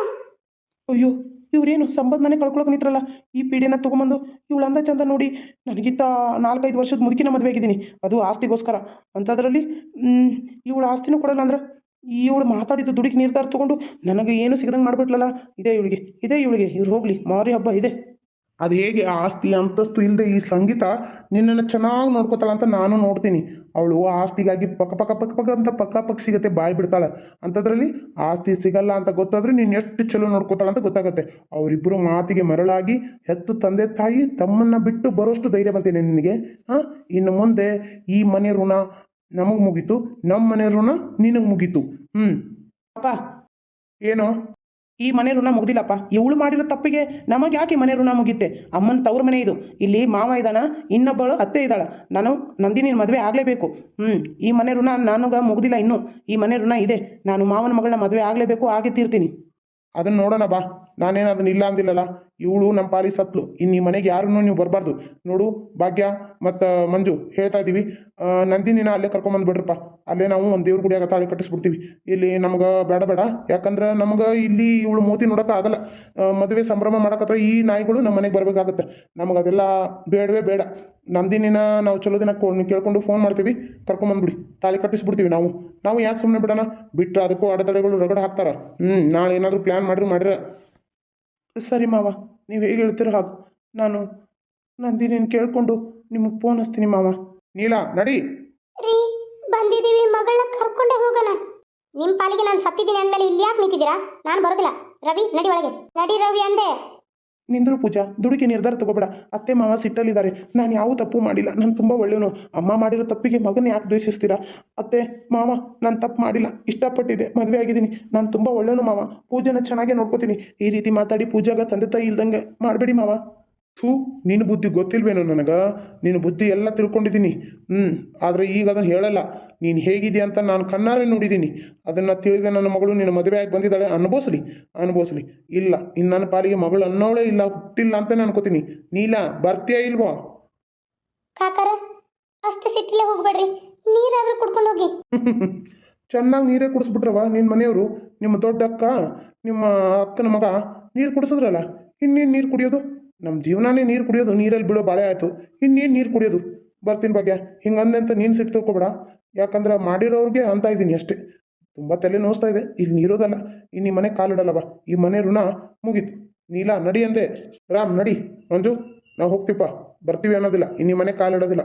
Speaker 3: ಅಯ್ಯೋ, ಇವ್ರೇನು ಸಂಬಂಧನೇ ಕಳ್ಕೊಳಕ್ ನಿಂತ್ರಲ್ಲ? ಈ ಪೀಡೆನ ತಗೊಂಬಂದು ಇವಳು ಅಂದ ಚಂದ ನೋಡಿ ನನಗಿಂತ ನಾಲ್ಕೈದು ವರ್ಷದ ಮುದುಕಿನ ಮದುವೆ ಆಗಿದ್ದೀನಿ. ಅದು ಆಸ್ತಿಗೋಸ್ಕರ. ಅಂಥದ್ರಲ್ಲಿ ಇವಳು ಆಸ್ತಿನೂ ಕೊಡಲ್ಲ ಅಂದ್ರೆ ಇವಳು ಮಾತಾಡಿದ್ದು ದುಡುಕಿ ನಿರ್ಧಾರ ತಗೊಂಡು ನನಗೆ ಏನು ಸಿಗದಂಗೆ ಮಾಡ್ಬಿಟ್ಲಲ್ಲ? ಇದೇ ಇವಳಿಗೆ ಇದೇ ಇವಳಿಗೆ. ಇವ್ರು ಹೋಗಲಿ, ಮಾರಿ ಹಬ್ಬ ಇದೆ.
Speaker 2: ಅದು ಹೇಗೆ ಆಸ್ತಿ ಅಂತಸ್ತು ಇಲ್ಲದೆ ಈ ಸಂಗೀತ ನಿನ್ನನ್ನು ಚೆನ್ನಾಗಿ ನೋಡ್ಕೋತಾಳ ಅಂತ ನಾನು ನೋಡ್ತೀನಿ. ಅವಳು ಆಸ್ತಿಗಾಗಿ ಪಕ್ಕ ಪಕ್ಕ ಪಕ್ಕ ಪಕ್ಕ ಅಂತ ಪಕ್ಕ ಪಕ್ಕ ಸಿಗತ್ತೆ, ಬಾಯಿ ಬಿಡ್ತಾಳೆ. ಅಂಥದ್ರಲ್ಲಿ ಆಸ್ತಿ ಸಿಗಲ್ಲ ಅಂತ ಗೊತ್ತಾದ್ರೆ ನೀನು ಎಷ್ಟು ಚಲೋ ನೋಡ್ಕೋತಾಳ ಅಂತ ಗೊತ್ತಾಗುತ್ತೆ. ಅವರಿಬ್ಬರು ಮಾತಿಗೆ ಮರಳಾಗಿ ಹೆತ್ತು ತಂದೆ ತಾಯಿ ತಮ್ಮನ್ನು ಬಿಟ್ಟು ಬರೋಷ್ಟು ಧೈರ್ಯ ಬಂತೇನೆ ನಿನಗೆ. ಹಾಂ? ಇನ್ನು ಮುಂದೆ ಈ ಮನೆ ಋಣ ನಮಗೆ ಮುಗೀತು ನಮ್ಮ ಮನೆ ಋಣ ನಿನಗೆ ಮುಗೀತು. ಹ್ಞೂ
Speaker 3: ಅಪ್ಪ,
Speaker 2: ಏನೋ?
Speaker 3: ಈ ಮನೆ ಋಣ ಮುಗ್ದಿಲ್ಲಪ್ಪ. ಇವಳು ಮಾಡಿರೋ ತಪ್ಪಿಗೆ ನಮಗೆ ಯಾಕೆ ಮನೆ ಋಣ ಮುಗಿತ್ತೆ? ಅಮ್ಮನ ತವ್ರ ಮನೆ ಇದು. ಇಲ್ಲಿ ಮಾವ ಇದ್ದಾನ ಇನ್ನೊಬ್ಬಳು ಅತ್ತೆ ಇದ್ದಾಳ ನಾನು ನಂದಿನಿನ ಮದುವೆ ಆಗಲೇಬೇಕು. ಹ್ಞೂ ಈ ಮನೆ ಋಣ ನನಗೆ ಮುಗ್ದಿಲ್ಲ ಇನ್ನು. ಈ ಮನೆ ಋಣ ಇದೆ. ನಾನು ಮಾವನ ಮಗಳನ್ನ ಮದುವೆ ಆಗಲೇಬೇಕು ಆಗೇ ತೀರ್ತೀನಿ
Speaker 2: ಅದನ್ನ ನೋಡೋಣ ಬಾ. ನಾನೇನು ಅದನ್ನ ಇಲ್ಲ ಅಂದಿಲ್ಲಲ್ಲ. ಇವಳು ನಮ್ಮ ಪಾಲಿ ಸತ್ಲು. ಇನ್ನು ಈ ಮನೆಗೆ ಯಾರನ್ನೂ ನೀವು ಬರಬಾರ್ದು. ನೋಡು, ಭಾಗ್ಯ ಮತ್ತು ಮಂಜು ಹೇಳ್ತಾ ಇದ್ದೀವಿ ನಂದಿನಿನ ಅಲ್ಲೇ ಕರ್ಕೊಂಡ್ಬಂದು ಬಿಡ್ರಪ್ಪ. ಅಲ್ಲೇ ನಾವು ಒಂದು ದೇವ್ರ ಗುಡಿಯಾಗ ತಾಳಿ ಕಟ್ಟಿಸ್ಬಿಡ್ತೀವಿ. ಇಲ್ಲಿ ನಮ್ಗೆ ಬೇಡ ಬೇಡ. ಯಾಕಂದ್ರೆ ನಮ್ಗೆ ಇಲ್ಲಿ ಇವಳು ಮೂತಿ ನೋಡೋಕೆ ಆಗಲ್ಲ. ಮದುವೆ ಸಂಭ್ರಮ ಮಾಡಕತ್ರ ಈ ನಾಯಿಗಳು ನಮ್ಮ ಮನೆಗೆ ಬರಬೇಕಾಗತ್ತೆ. ನಮ್ಗೆ ಅದೆಲ್ಲ ಬೇಡವೇ ಬೇಡ. ನಂದಿನಿನ ನಾವು ಚಲೋ ದಿನ ಕೇಳ್ಕೊಂಡು ಫೋನ್ ಮಾಡ್ತೀವಿ. ಕರ್ಕೊಂಬಂದ್ಬಿಡಿ ತಾಳಿ ಕಟ್ಟಿಸ್ಬಿಡ್ತೀವಿ ನಾವು. ನಾವು ಯಾಕೆ ಸುಮ್ಮನೆ ಬಿಡೋಣ? ಬಿಟ್ಟರೆ ಅದಕ್ಕೂ ಅಡೆತಡೆಗಳು ರಗಡ ಹಾಕ್ತಾರ. ಹ್ಞೂ ನಾಳೆ ಏನಾದರೂ ಪ್ಲ್ಯಾನ್ ಮಾಡ್ರಿ, ಮಾಡ್ರೆ.
Speaker 3: ಸರಿ ಮಾವ, ನೀವು ಹೇಗೆ ಹೇಳ್ತೀರೋ ಹಾಗೆ. ನಾನು ನಂದಿನೇನು ಕೇಳಿಕೊಂಡು ನಿಮಗೆ ಫೋನ್ ಹಚ್ತೀನಿ ಮಾವ.
Speaker 2: ನೀಲಾ, ನಡಿ.
Speaker 1: ರೀ, ಬಂದಿದ್ದೀವಿ. ಮಗಳನ್ನ ಕರ್ಕೊಂಡೇ ಹೋಗೋಣ. ನಿಮ್ಮ ಪಾಲಿಗೆ ನಾನು ಸತ್ತಿದ್ದೀನಿ ಅಂದಮೇಲೆ ಇಲ್ಲಿ ಯಾಕೆ ನಿಂತಿದ್ದೀರಾ? ನಾನು ಬರೋದಿಲ್ಲ. ರವಿ, ನಡಿ ಒಳಗೆ. ನಡಿ ರವಿ ಅಂದೆ.
Speaker 3: ನಿಂದ್ರು ಪೂಜಾ, ದುಡುಕಿ ನಿರ್ಧಾರ ತಗೋಬೇಡ. ಅತ್ತೆ, ಮಾವ ಸಿಟ್ಟಲ್ಲಿದ್ದಾರೆ. ನಾನು ಯಾವ ತಪ್ಪು ಮಾಡಿಲ್ಲ. ನಾನು ತುಂಬ ಒಳ್ಳೆಯವನು. ಅಮ್ಮ ಮಾಡಿರೋ ತಪ್ಪಿಗೆ ಮಗನ ಯಾಕೆ ದ್ವೇಷಿಸ್ತೀರಾ? ಅತ್ತೆ, ಮಾವ, ನಾನು ತಪ್ಪು ಮಾಡಿಲ್ಲ. ಇಷ್ಟಪಟ್ಟಿದ್ದೆ. ಮದುವೆ ಆಗಿದ್ದೀನಿ. ನಾನು ತುಂಬ ಒಳ್ಳೆಯವನು, ಮಾವ. ಪೂಜೆನ ಚೆನ್ನಾಗೇ ನೋಡ್ಕೋತೀನಿ. ಈ ರೀತಿ ಮಾತಾಡಿ ಪೂಜಾಗ ತಂದೆ ತಾಯಿ ಇಲ್ದಂಗೆ ಮಾಡಬೇಡಿ, ಮಾವ.
Speaker 2: ಥೂ ನಿನ್ನ ಬುದ್ಧಿ ಗೊತ್ತಿಲ್ವೇನೋ ನನಗೆ? ನಿನ್ನ ಬುದ್ಧಿ ಎಲ್ಲ ತಿಳ್ಕೊಂಡಿದ್ದೀನಿ. ಹ್ಞೂ ಆದರೆ ಈಗ ಅದನ್ನು ಹೇಳಲ್ಲ. ನೀನು ಹೇಗಿದೆ ಅಂತ ನಾನು ಕಣ್ಣಾರೆ ನೋಡಿದ್ದೀನಿ. ಅದನ್ನು ತಿಳಿದ ನನ್ನ ಮಗಳು ನಿನ್ನ ಮದುವೆ ಆಗಿ ಬಂದಿದ್ದಾಳೆ ಅನುಭವಿಸ್ಲಿ ಅನುಭವಿಸ್ಲಿ. ಇಲ್ಲ ಇನ್ನು ನನ್ನ ಪಾಲಿಗೆ ಮಗಳು ಅನ್ನೋಳೇ ಇಲ್ಲ ಹುಟ್ಟಿಲ್ಲ ಅಂತ ಅನ್ಕೋತೀನಿ. ನೀಲ ಬರ್ತೀಯಾ ಇಲ್ವೋ?
Speaker 1: ಕಾಕಾರ ಅಷ್ಟು ಸಿಟ್ಟಿಲೆ ಹೋಗ್ಬೇಡ್ರಿ. ನೀರಾದ್ರೂ ಕುಡ್ಕೊಂಡು ಹೋಗಿ.
Speaker 4: ಚೆನ್ನಾಗಿ ನೀರೇ ಕುಡಿಸ್ಬಿಟ್ರವ ನಿನ್ನ ಮನೆಯವರು. ನಿಮ್ಮ ದೊಡ್ಡ ಅಕ್ಕ ನಿಮ್ಮ ಅಕ್ಕನ ಮಗ ನೀರು ಕುಡಿಸಿದ್ರಲ್ಲ ಇನ್ನೇನು ನೀರು ಕುಡಿಯೋದು? ನಮ್ಮ ಜೀವನನೇ ನೀರು ಕುಡಿಯೋದು ನೀರಲ್ಲಿ ಬೀಳೋ ಬಾಳೆ ಆಯಿತು ಇನ್ನೇನು ನೀರು ಕುಡಿಯೋದು? ಬರ್ತೀನಿ ಬಗ್ಗೆ ಹಿಂಗಂದೆ ಅಂತ ನೀನು ಸಿಟ್ಟು ತಿಳ್ಕೊಬೇಡ. ಯಾಕಂದ್ರೆ ಮಾಡಿರೋರಿಗೆ ಅಂತ ಇದ್ದೀನಿ ಅಷ್ಟೇ. ತುಂಬ ತಲೆ ನೋಸ್ತಾ ಇದೆ. ಇಲ್ಲಿ ನೀರೋದಲ್ಲ ಇನ್ನು ಈ ಮನೆ ಕಾಲಿಡಲ್ಲವ ಈ ಮನೆ ಋಣ ಮುಗೀತು. ನೀಲ ನಡಿ ಅಂದೆ. ರಾಮ್ ನಡಿ. ಮಂಜು ನಾವು ಹೋಗ್ತೀವಪ್ಪ ಬರ್ತೀವಿ ಅನ್ನೋದಿಲ್ಲ. ಇನ್ನು ಈ ಮನೆ ಕಾಲಿಡೋದಿಲ್ಲ.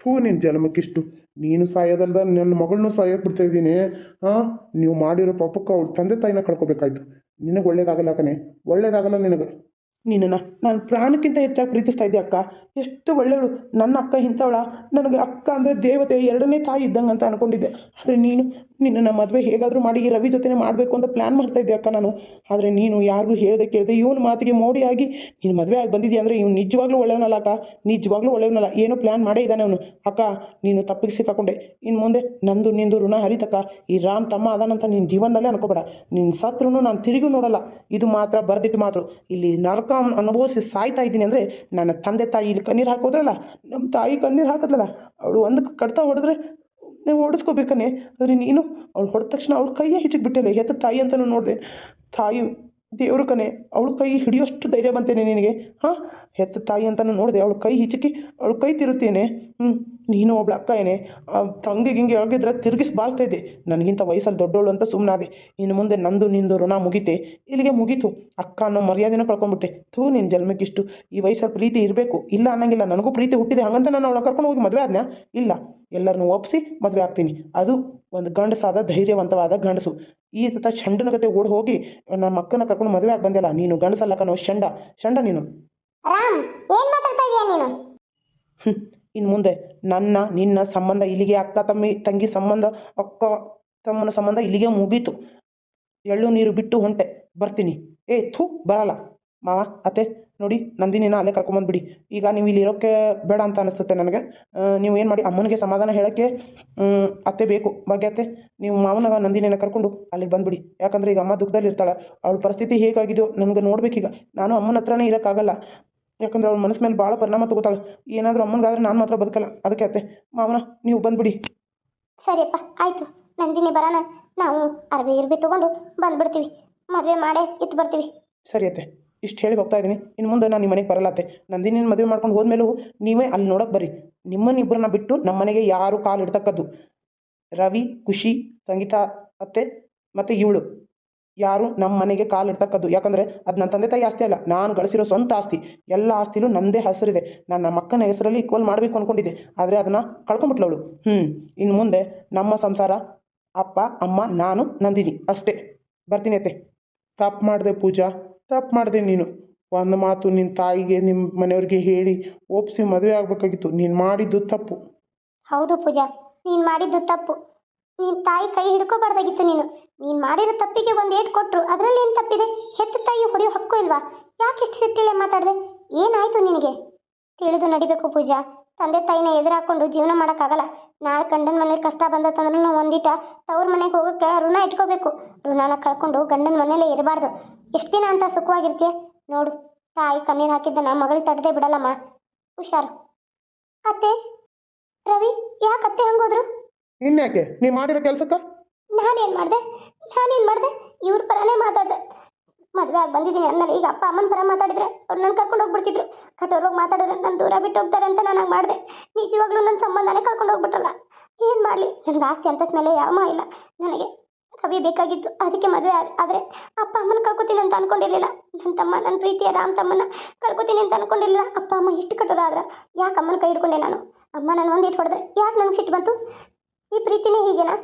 Speaker 4: ಥೂ ನಿನ್ನ ಜನ್ಮಕ್ಕಿಷ್ಟು. ನೀನು ಸಾಯೋದಲ್ದ ನನ್ನ ಮಗಳನ್ನೂ ಸಾಯಕ್ಕೆ ಬಿಡ್ತಾ ಇದ್ದೀನಿ. ಹಾಂ ನೀವು ಮಾಡಿರೋ ಪಾಪಕ್ಕೆ ಅವ್ರ ತಂದೆ ತಾಯಿನ ಕಳ್ಕೊಬೇಕಾಯ್ತು. ನಿನಗೆ ಒಳ್ಳೇದಾಗಲ್ಲ ಕಣೆ. ಒಳ್ಳೇದಾಗಲ್ಲ ನಿನಗೆ.
Speaker 2: ನಿನ್ನನ್ನು ನಾನು ಪ್ರಾಣಕ್ಕಿಂತ ಹೆಚ್ಚಾಗಿ ಪ್ರೀತಿಸ್ತಾ ಇದ್ದೆ ಅಕ್ಕ. ಎಷ್ಟು ಒಳ್ಳೆಯವಳು. ನನ್ನ ಅಕ್ಕ ಇಂಥವಳ. ನನಗೆ ಅಕ್ಕ ಅಂದರೆ ದೇವತೆ, ಎರಡನೇ ತಾಯಿ ಇದ್ದಂಗೆ ಅಂತ ಅನ್ಕೊಂಡಿದ್ದೆ. ಆದರೆ ನೀನು ನಿನ್ನನ್ನು ಮದುವೆ ಹೇಗಾದರೂ ಮಾಡಿ ರವಿ ಜೊತೆನೇ ಮಾಡಬೇಕು ಅಂತ ಪ್ಲ್ಯಾನ್ ಮಾಡ್ತಾ ಇದ್ದೆ ಅಕ್ಕ ನಾನು. ಆದರೆ ನೀನು ಯಾರಿಗೂ ಹೇಳದೆ ಕೇಳಿದೆ ಇವನ ಮಾತಿಗೆ ಮೋಡಿಯಾಗಿ ನೀನು ಮದುವೆ ಆಗಿ ಬಂದಿದ್ದೀಯ ಅಂದರೆ ಇವನು ನಿಜವಾಗ್ಲೂ ಒಳ್ಳೆಯವನಲ್ಲ ಅಕ್ಕ? ನಿಜವಾಗ್ಲೂ ಒಳ್ಳೆಯವನಲ್ಲ. ಏನೋ ಪ್ಲ್ಯಾನ್ ಮಾಡೇ ಇದ್ದಾನೆ ಅವನು. ಅಕ್ಕ, ನೀನು ತಪ್ಪಿಗೆ ಸಿಕ್ಕಾಕೊಂಡೆ. ಇನ್ನು ಮುಂದೆ ನಂದು ನಿಂದು ಋಣ ಹರಿತಕ್ಕ. ಈ ರಾಮ್ ತಮ್ಮ ಅದಾನಂತ ನಿನ್ನ ಜೀವನದಲ್ಲೇ ಅನ್ಕೋಬೇಡ. ನಿನ್ನ ಸತ್ರು ನಾನು ತಿರುಗಿ ನೋಡಲ್ಲ. ಇದು ಮಾತ್ರ ಬರ್ದಿಟ್ಟು ಮಾತ್ರ ಇಲ್ಲಿ ನರಕ ಅನುಭವಿಸಿ ಸಾಯ್ತಾ ಇದ್ದೀನಿ ಅಂದರೆ ನನ್ನ ತಂದೆ ತಾಯಿ ಇಲ್ಲಿ ಕಣ್ಣೀರು ಹಾಕೋದ್ರಲ್ಲ? ನಮ್ಮ ತಾಯಿ ಕಣ್ಣೀರು ಹಾಕಿದ್ಲಲ್ಲ? ಅವಳು ಒಂದು ಕಡ್ತಾ ಹೊಡೆದ್ರೆ ನೀವು ಓಡಿಸ್ಕೋಬೇಕನೆ. ಆದರೆ ನೀನು ಅವಳು ಹೊಡೆದ ತಕ್ಷಣ ಅವ್ಳ ಕೈಯೇ ಹಿಚಿಗೆ ಬಿಟ್ಟಿಲ್ಲ ಹೆತ್ತ ತಾಯಿ ಅಂತಲೂ ನೋಡಿದೆ. ತಾಯಿ ದೇವರು ಕನೆ ಅವಳು ಕೈ ಹಿಡಿಯೋಷ್ಟು ಧೈರ್ಯ ಬಂತೇನೆ ನಿನಗೆ. ಹಾಂ? ಹೆತ್ತ ತಾಯಿ ಅಂತ ನೋಡಿದೆ. ಅವಳು ಕೈ ಹಿಚಕಿ, ಅವಳು ಕೈ ತಿರುತ್ತೇನೆ. ಹ್ಞೂ ನೀನು ಒಬ್ಳು ಅಕ್ಕ ಏನೇ? ತಂಗಿ ಗಿಂಗೆ ಆಗಿದ್ರೆ ತಿರುಗಿಸಿ ಬಾರಿಸ್ತಾ ಇದ್ದೆ. ನನಗಿಂತ ವಯಸ್ಸಲ್ಲಿ ದೊಡ್ಡವಳು ಅಂತ ಸುಮ್ಮನಾದೆ ಇನ್ನು ಮುಂದೆ ನಂದು ನಿಂದು ಋಣ ಮುಗೀತೆ. ಇಲ್ಲಿಗೆ ಮುಗೀತು. ಅಕ್ಕ ಅನ್ನೋ ಮರ್ಯಾದೆನ ಕಳ್ಕೊಂಡ್ಬಿಟ್ಟೆ. ಥೂ ನಿನ್ನ ಜನ್ಮಕ್ಕಿಷ್ಟು. ಈ ವಯಸ್ಸಲ್ಲಿ ಪ್ರೀತಿ ಇರಬೇಕು. ಇಲ್ಲ ಅನ್ನಂಗಿಲ್ಲ. ನನಗೂ ಪ್ರೀತಿ ಹುಟ್ಟಿದೆ. ಹಾಗಂತ ನಾನು ಅವಳ ಕರ್ಕೊಂಡು ಹೋಗಿ ಮದುವೆ ಆದ್ನ? ಇಲ್ಲ. ಎಲ್ಲರನ್ನೂ ಒಪ್ಪಿಸಿ ಮದುವೆ ಆಗ್ತೀನಿ. ಅದು ಒಂದು ಗಂಡಸಾದ ಧೈರ್ಯವಂತವಾದ ಗಂಡಸು. ಈ ಸತ ಚಂಡನ ಕತೆ ಓಡಿ ಹೋಗಿ ನನ್ನ ಅಕ್ಕನ ಕರ್ಕೊಂಡು ಮದುವೆ ಆಗಿ ಬಂದಿಲ್ಲ ನೀನು ಗಂಡಸಲ್ಲ ಕಣೋ. ಷಂಡ. ಷಂಡ ನೀನು.
Speaker 1: ರಾಮ್, ಏನ್ ಮಾತಾಡ್ತಾ ಇದೀಯ ನೀನು?
Speaker 2: ಇನ್ನು ಮುಂದೆ ನನ್ನ, ನಿನ್ನ ಸಂಬಂಧ ಇಲ್ಲಿಗೆ ಅಕ್ಕ ತಮ್ಮಿ, ತಂಗಿ ಸಂಬಂಧ, ಅಕ್ಕ ತಮ್ಮನ ಸಂಬಂಧ ಇಲ್ಲಿಗೆ ಮುಗೀತು. ಎಳ್ಳು ನೀರು ಬಿಟ್ಟು ಹೊಂಟೆ. ಬರ್ತೀನಿ. ಏ, ಥೂ, ಬರಲ್ಲ. ಮಾವ, ಅತ್ತೆ, ನೋಡಿ, ನಂದಿನಿನ ಅಲ್ಲೇ ಕರ್ಕೊಂಬಂದ್ಬಿಡಿ ಈಗ ನೀವು ಇಲ್ಲಿ ಇರೋಕ್ಕೆ ಬೇಡ ಅಂತ ಅನಿಸುತ್ತೆ ನನಗೆ. ನೀವು ಏನು ಮಾಡಿ, ಅಮ್ಮನಿಗೆ ಸಮಾಧಾನ ಹೇಳೋಕ್ಕೆ ಅತ್ತೆ ಬೇಕು. ಬಗ್ಗೆ ಅತ್ತೆ, ನೀವು ಮಾವನಾಗ ನಂದಿನಿನ ಕರ್ಕೊಂಡು ಅಲ್ಲಿಗೆ ಬಂದ್ಬಿಡಿ. ಯಾಕಂದರೆ ಈಗ ಅಮ್ಮ ದುಃಖದಲ್ಲಿ ಇರ್ತಾಳೆ ಅವಳ ಪರಿಸ್ಥಿತಿ ಹೇಗಾಗಿದೆಯೋ ನನಗೆ ನೋಡಬೇಕೀಗ. ನಾನು ಅಮ್ಮನ ಹತ್ರನೇ ಇರೋಕ್ಕಾಗಲ್ಲ. ಯಾಕಂದ್ರೆ ಅವ್ಳ ಮನಸ್ಸು ಮೇಲೆ ಭಾಳ ಪರಿಣಾಮ ತಗೋತಾಳೆ. ಏನಾದರೂ ಅಮ್ಮನಿಗಾದ್ರೆ ನಾನು ಮಾತ್ರ ಬದುಕಲ್ಲ. ಅದಕ್ಕೆ ಅತ್ತೆ ಮಾವನ ನೀವು ಬಂದ್ಬಿಡಿ.
Speaker 1: ಸರಿಯಪ್ಪ ಆಯ್ತು. ನಂದಿನಿ ಬರೋಣ ನಾವು ಅರ್ಬಿ ಇರ್ಬಿ ತಗೊಂಡು ಬಂದ್ಬಿಡ್ತೀವಿ. ಮದುವೆ ಮಾಡೇ ಇತ್ತು ಬರ್ತೀವಿ.
Speaker 2: ಸರಿ ಅತ್ತೆ ಇಷ್ಟು ಹೇಳಿ ಹೋಗ್ತಾ ಇದ್ದೀನಿ. ಇನ್ನು ಮುಂದೆ ನಾನು ನಿಮ್ಮ ಮನೆಗೆ ಬರಲ್ಲ ಅತ್ತೆ. ನಂದಿನಿ ಮದುವೆ ಮಾಡ್ಕೊಂಡು ಹೋದ್ಮೇಲೂ ನೀವೇ ಅಲ್ಲಿ ನೋಡೋಕೆ ಬರ್ರಿ. ನಿಮ್ಮನ್ನಿಬ್ಬರನ್ನ ಬಿಟ್ಟು ನಮ್ಮ ಮನೆಗೆ ಯಾರು ಕಾಲು ಇಡ್ತಕ್ಕದ್ದು. ರವಿ ಖುಷಿ ಸಂಗೀತಾ ಅತ್ತೆ ಮತ್ತು ಇವಳು. ಯಾರು ನಮ್ಮ ಮನೆಗೆ ಕಾಲು ಇಡ್ತಕ್ಕದ್ದು? ಯಾಕಂದರೆ ಅದು ನನ್ನ ತಂದೆ ತಾಯಿ ಆಸ್ತಿ ಅಲ್ಲ. ನಾನು ಗಳಿಸಿರೋ ಸ್ವಂತ ಆಸ್ತಿ. ಎಲ್ಲ ಆಸ್ತಿಲೂ ನನ್ನದೇ ಹೆಸರಿದೆ. ನಾನು ನಮ್ಮ ಅಕ್ಕನ ಹೆಸರಲ್ಲಿ ಈಕ್ವಲ್ ಮಾಡಬೇಕು ಅಂದ್ಕೊಂಡಿದ್ದೆ ಆದರೆ ಅದನ್ನು ಕಳ್ಕೊಂಬಿಟ್ಲು ಅವಳು ಹ್ಞೂ ಇನ್ನು ಮುಂದೆ ನಮ್ಮ ಸಂಸಾರ ಅಪ್ಪ, ಅಮ್ಮ, ನಾನು ನಂದಿನಿ. ಅಷ್ಟೇ. ಬರ್ತೀನಿ ಅತ್ತೆ.
Speaker 4: ತಪ್ಪು ಮಾಡಿದೆ ಪೂಜಾ. ತಪ್ಪು ಮಾಡಿದೆ ನೀನು. ಒಂದು ಮಾತು ನಿನ್ನ ತಾಯಿಗೆ ನಿಮ್ಮ ಮನೆಯವ್ರಿಗೆ ಹೇಳಿ ಒಪ್ಸಿ ಮದುವೆ ಆಗಬೇಕಾಗಿತ್ತು. ನೀನು ಮಾಡಿದ್ದು ತಪ್ಪು.
Speaker 1: ಹೌದು ಪೂಜಾ. ನೀನು ಮಾಡಿದ್ದು ತಪ್ಪು. ನೀನು ತಾಯಿ ಕೈ ಹಿಡ್ಕೋಬಾರ್ದಾಗಿತ್ತು ನೀನು. ನೀನು ಮಾಡಿರೋ ತಪ್ಪಿಗೆ ಒಂದು ಏಟ್ ಕೊಟ್ಟರು ಅದರಲ್ಲಿ ಏನು ತಪ್ಪಿದೆ? ಹೆತ್ತ ತಾಯಿ ಹೊಡೆಯೋ ಹಕ್ಕು ಇಲ್ವಾ? ಯಾಕೆ ಇಷ್ಟು ಸಿಟ್ಟಿಲೆ ಮಾತಾಡಿದೆ? ಏನಾಯಿತು ನಿನಗೆ? ತಿಳಿದು ನಡಿಬೇಕು ಪೂಜಾ. ತಂದೆ ತಾಯಿನ ಎದುರಾಕೊಂಡು ಜೀವನ ಮಾಡೋಕ್ಕಾಗಲ್ಲ. ನಾಳೆ ಗಂಡನ ಮನೇಲಿ ಕಷ್ಟ ಬಂದತ್ತಂದ್ರೂ ಒಂದಿಟ ತವ್ರ ಮನೆಗೆ ಹೋಗೋಕ್ಕೆ ಋಣ ಇಟ್ಕೋಬೇಕು. ಋಣನ ಕಳ್ಕೊಂಡು ಗಂಡನ ಮನೇಲೇ ಇರಬಾರ್ದು. ಎಷ್ಟು ದಿನ ಅಂತ ಸುಖವಾಗಿರ್ತೀಯ? ನೋಡು, ತಾಯಿ ಕಣ್ಣೀರು ಹಾಕಿದ್ದನ್ನ ಮಗಳು ತಡದೆ ಬಿಡಲ್ಲಮ್ಮ. ಹುಷಾರು. ಅತ್ತೆ, ರವಿ, ಯಾಕೆ ಅತ್ತೆ ಹಂಗೋದ್ರು
Speaker 4: ಇನ್ಯಾಕೆ ನೀ ಮಾಡಿರೋ ಕೆಲಸಕ್ಕೆ?
Speaker 1: ನಾನೇನು ಮಾಡಿದೆ? ನಾನೇನು ಮಾಡ್ದೆ? ಇವ್ರ ಪರನೇ ಮಾತಾಡ್ದೆ. ಮದುವೆ ಆಗಿ ಬಂದಿದ್ದೀನಿ ಅಂದ್ಮೇಲೆ ಈಗ ಅಪ್ಪ ಅಮ್ಮನ ಪರ ಮಾತಾಡಿದ್ರೆ ಅವ್ರು ನನ್ನ ಕರ್ಕೊಂಡು ಹೋಗ್ಬಿಡ್ತಿದ್ರು. ಕಠೋರವಾಗಿ ಮಾತಾಡಿದ್ರೆ ನಾನು ದೂರ ಬಿಟ್ಟು ಹೋಗ್ತಾರೆ ಅಂತ ನಾನು ಮಾಡ್ದೆ. ನಿಜವಾಗ್ಲೂ ನನ್ನ ಸಂಬಂಧನೇ ಕರ್ಕೊಂಡು ಹೋಗ್ಬಿಟ್ರಲ್ಲ. ಏನ್ ಮಾಡ್ಲಿ? ನನಗೆ ಆಸ್ತಿ ಅಂತ ಮೇಲೆ ಯಾವ ಇಲ್ಲ. ನನಗೆ ರವಿ ಬೇಕಾಗಿತ್ತು ಅದಕ್ಕೆ ಮದುವೆ ಆದ್ರೆ ಅಪ್ಪ ಅಮ್ಮನ ಕಳ್ಕೊತೀನಿ ಅಂತ ಅನ್ಕೊಂಡಿರ್ಲಿಲ್ಲ. ನನ್ನ ತಮ್ಮ ನನ್ನ ಪ್ರೀತಿಯ ರಾಮ್ ತಮ್ಮನ ಕಳ್ಕೊತೀನಿ ಅಂತ ಅನ್ಕೊಂಡಿರ್ಲಿಲ್ಲ. ಅಪ್ಪ ಅಮ್ಮ ಇಷ್ಟು ಕಠೋರ ಆದ್ರೆ ಯಾಕೆ ಅಮ್ಮನ ಕೈ ಹಿಡ್ಕೊಂಡೆ ನಾನು? ಅಮ್ಮ ನನ್ನ ಒಂದು ಇಟ್ಕೊಡಿದ್ರೆ ಯಾಕೆ ನನಗೆ ಸಿಟ್ಟು ಬಂತು? ಈ ಪ್ರೀತಿನೇ ಹೀಗೆನಾ?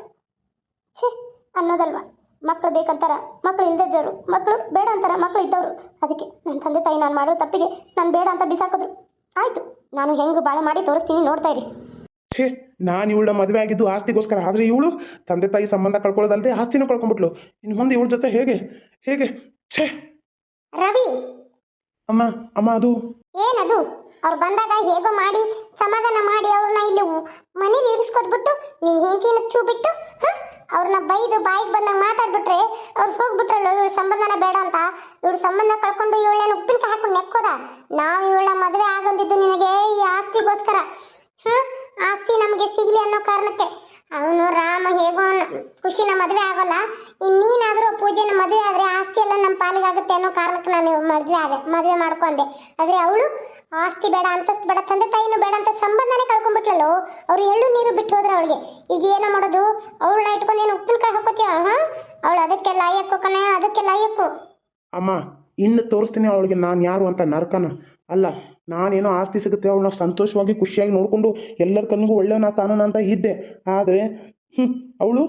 Speaker 1: ಛೇ ಅನ್ನೋದಲ್ವಾ? ಮಕ್ಕಳು ಬೇಕಂತಾರ ಮಕ್ಕಳು ಇಲ್ದಿದ್ದವರು ಮಕ್ಕಳು ಬೇಡ ಅಂತಾರ ಮಕ್ಕಳು ಇದ್ದವರು. ಅದಕ್ಕೆ ನನ್ನ ತಂದೆ ತಾಯಿ ನಾನು ಮಾಡೋ ತಪ್ಪಿಗೆ ನಾನು ಬೇಡ ಅಂತ ಬಿಸಾಕಿದ್ರು. ಆಯಿತು ನಾನು ಹೆಂಗೆ ಬಾಳೆ ಮಾಡಿ ತೋರಿಸ್ತೀನಿ ನೋಡ್ತಾ ಇರಿ.
Speaker 4: ಛೇ ನಾನು ಇವಳ ಮದುವೆ ಆಗಿದ್ದು ಆಸ್ತಿಗೋಸ್ಕರ. ಆದ್ರೆ ಇವಳು ತಂದೆ ತಾಯಿ ಸಂಬಂಧ ಕಳ್ಕೊಳ್ಳೋದಲ್ಲದೆ ಆಸ್ತಿನೂ ಕಳ್ಕೊಂಡ್ಬಿಟ್ಲು. ಇನ್ನು ಮುಂದೆ ಇವಳ ಜೊತೆ ಹೇಗೆ? ಹೇಗೆ? ಛೇ!
Speaker 1: ರವಿ!
Speaker 4: ಅಮ್ಮ ಅಮ್ಮ ಅದು.
Speaker 1: ಏನದು? ಅವ್ರು ಬಂದಾಗ ಹೇಗೋ ಮಾಡಿ ಸಮಾಧಾನ ಮಾಡಿ ಅವ್ರನ್ನ ಇಲ್ಲಿ ಮನೇಲಿ ಇರಿಸ್ಕೊದ್ಬಿಟ್ಟು ನೀನ್ ಹೆಂಡತಿನ ಚೂ ಬಿಟ್ಟು ಅವ್ರನ್ನ ಬೈದು ಬಾಯಿಗೆ ಬಂದಾಗ ಮಾತಾಡ್ಬಿಟ್ರೆ, ಅವ್ರು ಹೋಗ್ಬಿಟ್ರಲ್ಲ, ಇವ್ರ ಸಂಬಂಧನ ಬೇಡ ಅಂತ. ಇವ್ರ ಸಂಬಂಧ ಕಳ್ಕೊಂಡು ಇವಳೇನು ಉಪ್ಪಿನಕಾಯಿ ಹಾಕೊಂಡು ನೆಕ್ಕೋದ? ನಾವು ಇವಳ ಮದುವೆ ಆಗೊಂದಿದ್ದು ನಿನಗೆ ಈ ಆಸ್ತಿಗೋಸ್ಕರ. ಹ್ಮ್ ಆಸ್ತಿ ನಮಗೆ ಸಿಗ್ಲಿ ಅನ್ನೋ ಕಾರಣಕ್ಕೆ. ಅವನು ರಾಮ, ಹೇಗೋ ಖುಷಿನ ಮದುವೆ ಆಗೋಲ್ಲ. ಇನ್ನೀನಾದರೂ ಪೂಜೆನ ಮದುವೆ ಆದರೆ ಆಸ್ತಿ ಎಲ್ಲ ನಮ್ಮ ಪಾಲಿಗಾಗುತ್ತೆ ಅನ್ನೋ ಕಾರಣಕ್ಕೆ ನಾನು ಮದುವೆ ಆದೆ, ಮದುವೆ ಮಾಡ್ಕೊಂಡೆ. ಆದರೆ ಅವಳು ಆಸ್ತಿ ಬೇಡ, ಅಂತಸ್ತು ಬೇಡ, ತಂದೆ ತಾಯಿನೂ ಬೇಡ ಅಂತ ಸಂಬಂಧನೇ ಕಳ್ಕೊಂಡ್ಬಿಟ್ಲಲ್ಲೋ, ಅವ್ರು ಎಳ್ಳು ನೀರು ಬಿಟ್ಟು ಹೋದ್ರೆ ಅವಳಿಗೆ. ಈಗ ಏನೋ ಮಾಡೋದು? ಅವಳನ್ನ ಇಟ್ಕೊಂಡು ಏನು ಉಪ್ಪಿನಕಾಯಿ ಹಾಕೋತೀಯ ಹಾ? ಅವಳು ಅದಕ್ಕೆ ಲಾಯಕ್ಕು ಕಣ, ಅದಕ್ಕೆ ಲಾಯಕ್ಕು?
Speaker 2: ಅಮ್ಮ, ಇನ್ನು ತೋರಿಸ್ತೀನಿ ಅವಳಿಗೆ ನಾನು ಯಾರು ಅಂತ ನರಕನ. ಅಲ್ಲ, ನಾನೇನೋ ಆಸ್ತಿ ಸಿಗುತ್ತೆ, ಅವಳನ್ನ ಸಂತೋಷವಾಗಿ ಖುಷಿಯಾಗಿ ನೋಡಿಕೊಂಡು ಎಲ್ಲರ ಕಣ್ಣಿಗೂ ಒಳ್ಳೆಯವನ ಕಾಣೋಣ ಅಂತ ಇದ್ದೆ. ಆದರೆ ಹ್ಞೂ ಅವಳು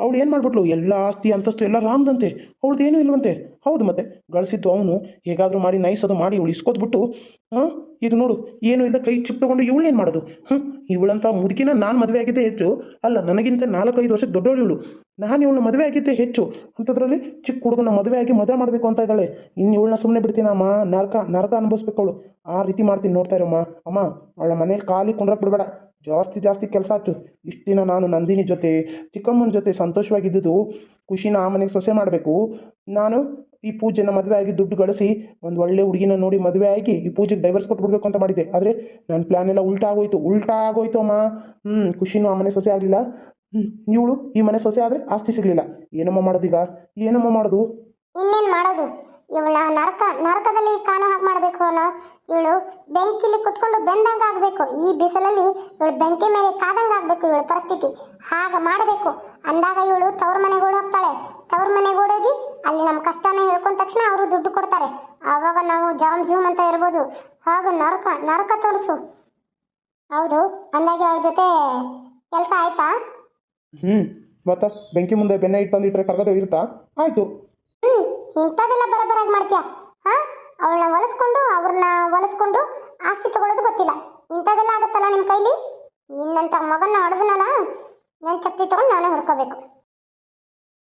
Speaker 2: ಅವಳು ಏನು ಮಾಡ್ಬಿಟ್ಲು? ಎಲ್ಲ ಆಸ್ತಿ, ಅಂತಸ್ತು ಎಲ್ಲ ರಾಮ್ದಂತೆ. ಅವಳದ್ದು ಏನೂ ಇಲ್ವಂತೆ. ಹೌದು ಮತ್ತೆ. ಗಳಿಸಿದ್ದು ಅವನು ಹೇಗಾದರೂ ಮಾಡಿ, ನೈಸ್ ಅದು ಮಾಡಿ, ಇವಳು ಇಸ್ಕೋದ್ಬಿಟ್ಟು ಹಾಂ, ಇದು ನೋಡು, ಏನು ಇಲ್ಲ, ಕೈ ಚಿಪ್ ತಗೊಂಡು ಇವಳು ಏನು ಮಾಡೋದು? ಹ್ಞೂ ಇವಳಂತ ಮುದುಕಿನ ನಾನು ಮದುವೆ ಆಗಿದ್ದೆ ಹೆಚ್ಚು. ಅಲ್ಲ, ನನಗಿಂತ ನಾಲ್ಕೈದು ವರ್ಷಕ್ಕೆ ದೊಡ್ಡವಳು ಇವಳು. ನಾನು ಇವಳನ್ನ ಮದುವೆ ಆಗಿದ್ದೆ ಹೆಚ್ಚು. ಅಂಥದ್ರಲ್ಲಿ ಚಿಕ್ಕ ಹುಡುಗನ ಮದುವೆ ಆಗಿ ಮದುವೆ ಮಾಡಬೇಕು ಅಂತ ಇದ್ದಾಳೆ. ಇನ್ನು ಇವಳನ್ನ ಸುಮ್ಮನೆ ಬಿಡ್ತೀನಮ್ಮ ನರಕ ನರಕ ಅನುಭವಿಸ್ಬೇಕು ಅವಳು. ಆ ರೀತಿ ಮಾಡ್ತೀನಿ ನೋಡ್ತಾ ಇರಮ್ಮ. ಅಮ್ಮ, ಅವಳ ಮನೇಲಿ ಖಾಲಿ ಕುಂಡ್ರಕ್ಕೆ ಬಿಡಬೇಡ. ಜಾಸ್ತಿ ಜಾಸ್ತಿ ಕೆಲಸ ಆಯ್ತು. ಇಷ್ಟು ದಿನ ನಾನು ನಂದಿನಿ ಜೊತೆ, ಚಿಕ್ಕಮ್ಮನ ಜೊತೆ ಸಂತೋಷವಾಗಿದ್ದುದು ಖುಷಿನ ಆ ಮನೆಗೆ ಸೊಸೆ ಮಾಡಬೇಕು. ನಾನು ಈ ಪೂಜೆನ ಮದುವೆ ಆಗಿ ದುಡ್ಡು ಗಳಿಸಿ ಒಂದು ಒಳ್ಳೆ ಹುಡುಗಿನ ನೋಡಿ ಮದುವೆ ಆಗಿ ಈ ಪೂಜೆಗೆ ಡೈವರ್ಸ್ ಕೊಟ್ಬಿಡ್ಬೇಕು ಅಂತ ಮಾಡಿದ್ದೆ. ಆದರೆ ನನ್ನ ಪ್ಲ್ಯಾನ್ ಎಲ್ಲ ಉಲ್ಟಾ ಆಗೋಯ್ತು. ಉಲ್ಟಾ ಆಗೋಯ್ತು ಅಮ್ಮ. ಹ್ಞೂ ಖುಷಿನೂ ಆ ಮನೆ ಸೊಸೆ ಆಗಲಿಲ್ಲ. ಹ್ಞೂ ಇವಳು ಈ ಮನೆ ಸೊಸೆ ಆದರೆ ಆಸ್ತಿ ಸಿಗಲಿಲ್ಲ. ಏನಮ್ಮ ಮಾಡೋದೀಗ? ಏನಮ್ಮ ಮಾಡೋದು?
Speaker 1: ಇನ್ನೇನು ಮಾಡೋದು? ಇವಳ ನರಕ, ನರಕದಲ್ಲಿ ಕಾಣೋ ಹಾಗೆ ಮಾಡಬೇಕು ಅನ್ನೋ ಇವಳು ಬೆಂಕಿಲಿ ಕುತ್ಕೊಂಡು ಬೆಂದಂಗೆ ಆಗಬೇಕು. ಈ ಬಿಸಿಲಲ್ಲಿ ಇವಳು ಬೆಂಕಿ ಮೇಲೆ ಕಾದಂಗೆ ಆಗಬೇಕು ಇವಳ ಪರಿಸ್ಥಿತಿ. ಹಾಗೆ ಮಾಡಬೇಕು. ಅಂದಾಗ ಇವಳು ತವ್ರ ಮನೆಗೆ ಹೋಗ್ತಾಳೆ ತವ್ರ ಮನೆಗೆ ಓಡೋಗಿ ಅಲ್ಲಿ ನಮ್ಮ ಕಷ್ಟನ ಹೇಳ್ಕೊಂಡ ತಕ್ಷಣ ಅವರು ದುಡ್ಡು ಕೊಡ್ತಾರೆ. ಆವಾಗ ನಾವು ಜಾಮ್ ಜೂಮ್ ಅಂತ ಇರ್ಬೋದು. ಹಾಗೂ ನರಕ ನರಕ ತೋರಿಸು. ಹೌದು, ಅಂದಾಗ ಅವ್ರ ಜೊತೆ ಕೆಲಸ ಆಯ್ತಾ?
Speaker 2: ಹ್ಞೂ ಮತ್ತೆ ಬೆಂಕಿ ಮುಂದೆ ಬೆನ್ನ ಇಟ್ಟು ತಂದಿಟ್ರೆ ಕರ್ಗದ ಇರುತ್ತಾ? ಆಯಿತು.
Speaker 1: ಇಂಥದ್ದೆಲ್ಲ ಬರಬರಾಗಿ ಮಾಡ್ತೀಯ? ಹಾ? ಅವಳನ್ನ ಹೊಲಿಸ್ಕೊಂಡು, ಅವ್ರನ್ನ ಹೊಲಿಸ್ಕೊಂಡು ಆಸ್ತಿ ತಗೊಳ್ಳೋದು ಗೊತ್ತಿಲ್ಲ. ಇಂಥದ್ದೆಲ್ಲ ಆಗುತ್ತಲ್ಲ ನಿಮ್ಮ ಕೈಲಿ? ನಿನ್ನಂಥ ಮಗನ ಹೊಡೆದನಲ್ಲ ನನ್ನ ಚಪ್ಪಲಿ ತಗೊಂಡು ನಾನೇ ಹುಡ್ಕೋಬೇಕು.